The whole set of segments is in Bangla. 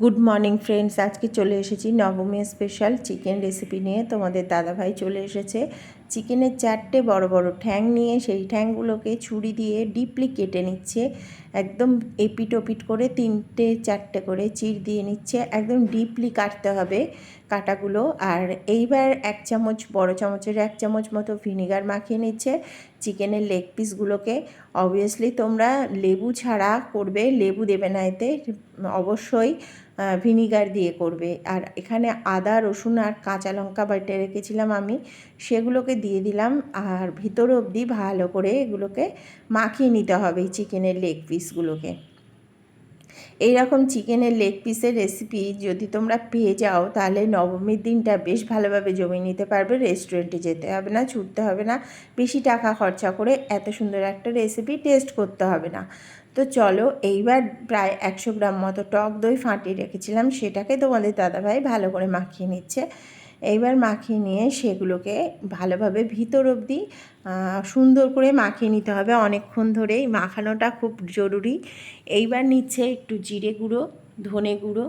গুড মর্নিং ফ্রেন্ডস আজকে চলে এসেছি নবমী স্পেশাল চিকেন রেসিপি নিয়ে। তোমাদের দাদাভাই চলে এসেছে। চিকেনের চারটে বড় বড় ঠ্যাং নিয়ে সেই ঠ্যাংগুলোকে ছুরি দিয়ে ডিপলি কেটে নিচ্ছে। একদম এপিট ওপিট করে তিনটে চারটে করে চির দিয়ে নিচ্ছে। একদম ডিপলি কাটতে হবে কাটাগুলো। আর এইবার এক চামচ, বড় চামচের এক চামচ মতো ভিনিগার মাখিয়ে নিচ্ছে চিকেনের লেগ পিসগুলোকে। অবভিয়াসলি তোমরা লেবু ছাড়া করবে, লেবু দেবে না এতে। অবশ্যই ভিনিগার দিয়ে করবে। আর এখানে আদা, রসুন আর কাঁচা লঙ্কা বাটে রেখেছিলাম আমি। সেগুলোকে দিয়ে দিলাম আর ভিতর অবধি ভালো করে এগুলোকে মাখিয়ে নিতে হবে এই চিকেনের লেগ পিসগুলোকে এইরকম চিকেনের লেগ পিসের রেসিপি যদি তোমরা পেয়ে যাও, তাহলে নবমীর দিনটা বেশ ভালোভাবে জমিয়ে নিতে পারবে রেস্টুরেন্টে যেতে হবে না, ছুটতে হবে না, বেশি টাকা খরচা করে এত সুন্দর একটা রেসিপি টেস্ট করতে হবে না। তো চলো এইবার প্রায় একশো গ্রাম মতো টক দই ফাটিয়ে রেখেছিলাম, সেটাকে তোমাদের দাদাভাই ভালো করে মাখিয়ে নিচ্ছে। এইবার মাখিয়ে নিয়ে সেগুলোকে ভালোভাবে ভিতর অবধি সুন্দর করে মাখিয়ে নিতে হবে। অনেকক্ষণ ধরেই মাখানোটা খুব জরুরি। এইবার নিচ্ছে একটু জিরে গুঁড়ো, ধনে গুঁড়ো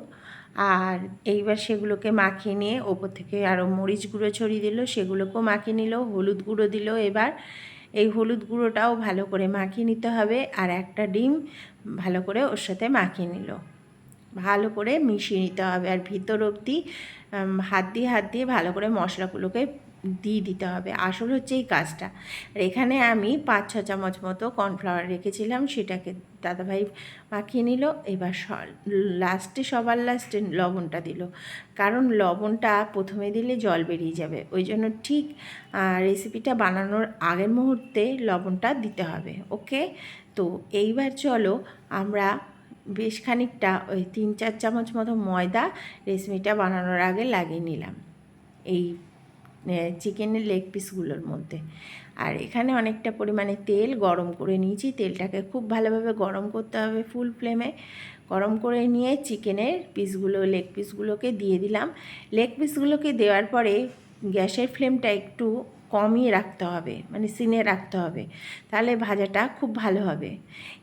আর এইবার সেগুলোকে মাখিয়ে নিয়ে ওপর থেকে আরও মরিচ গুঁড়ো ছড়িয়ে দিল, সেগুলোকেও মাখিয়ে নিল, হলুদ গুঁড়ো দিল এবার। এই হলুদ গুঁড়োটাও ভালো করে মাখিয়ে নিতে হবে আর একটা ডিম ভালো করে ওর সাথে মাখিয়ে নিল। ভালো করে মিশিয়ে নিতে হবে আর ভিতর অবধি হাত দিয়ে হাত দিয়ে ভালো করে মশলাগুলোকে দিয়ে দিতে হবে। আসল হচ্ছে এই কাজটা। আর এখানে আমি পাঁচ, ছ চামচ মতো কর্নফ্লাওয়ার রেখেছিলাম, সেটাকে দাদাভাই মাখিয়ে নিল। এবার স, লাস্টে, সবার লাস্টে লবণটা দিল। কারণ লবণটা প্রথমে দিলে জল বেরিয়ে যাবে। ওই জন্য ঠিক রেসিপিটা বানানোর আগের মুহূর্তে লবণটা দিতে হবে। ওকে? তো এইবার চলো আমরা বেশ খানিকটা ওই তিন চার চামচ মতো ময়দা রেসিপিটা বানানোর আগে লাগিয়ে নিলাম। এই চিকেনের লেগ পিসগুলোর মধ্যে। আর এখানে অনেকটা পরিমাণে তেল গরম করে নিয়েছি। তেলটাকে খুব ভালোভাবে গরম করতে হবে ফুল ফ্লেমে। গরম করে নিয়ে চিকেনের পিসগুলো, লেগ পিসগুলোকে দিয়ে দিলাম। লেগ পিসগুলোকে দেওয়ার পরে গ্যাসের ফ্লেমটা একটু কমিয়ে রাখতে হবে মানে সিনে রাখতে হবে। তাহলে ভাজাটা খুব ভালো হবে।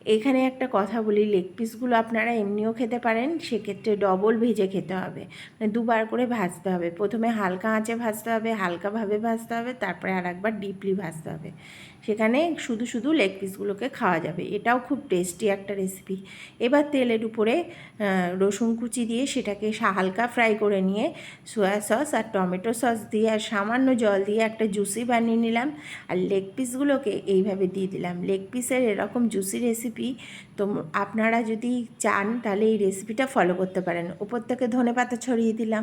এখানে একটা কথা বলি লেগ পিসগুলো আপনারা এমনিও খেতে পারেন, সেক্ষেত্রে ডবল ভেজে খেতে হবে। মানে দুবার করে ভাজতে হবে। প্রথমে হালকা আঁচে ভাজতে হবে, হালকাভাবে ভাজতে হবে, তারপরে আর একবার ডিপলি ভাজতে হবে। সেখানে শুধু শুধু লেগ পিসগুলোকে খাওয়া যাবে। এটাও খুব টেস্টি একটা রেসিপি এবার তেলের উপরে রসুন কুচি দিয়ে সেটাকে হালকা ফ্রাই করে নিয়ে সয়া সস আর টমেটো সস দিয়ে আর সামান্য জল দিয়ে একটা জুসি বানিয়ে নিলাম। আর লেগ পিসগুলোকে এইভাবে দিয়ে দিলাম। লেগ পিসের এরকম জুসি রেসিপি তো আপনারা যদি চান, তাহলে এই রেসিপিটা ফলো করতে পারেন। ওপর থেকে ধনে পাতা ছড়িয়ে দিলাম।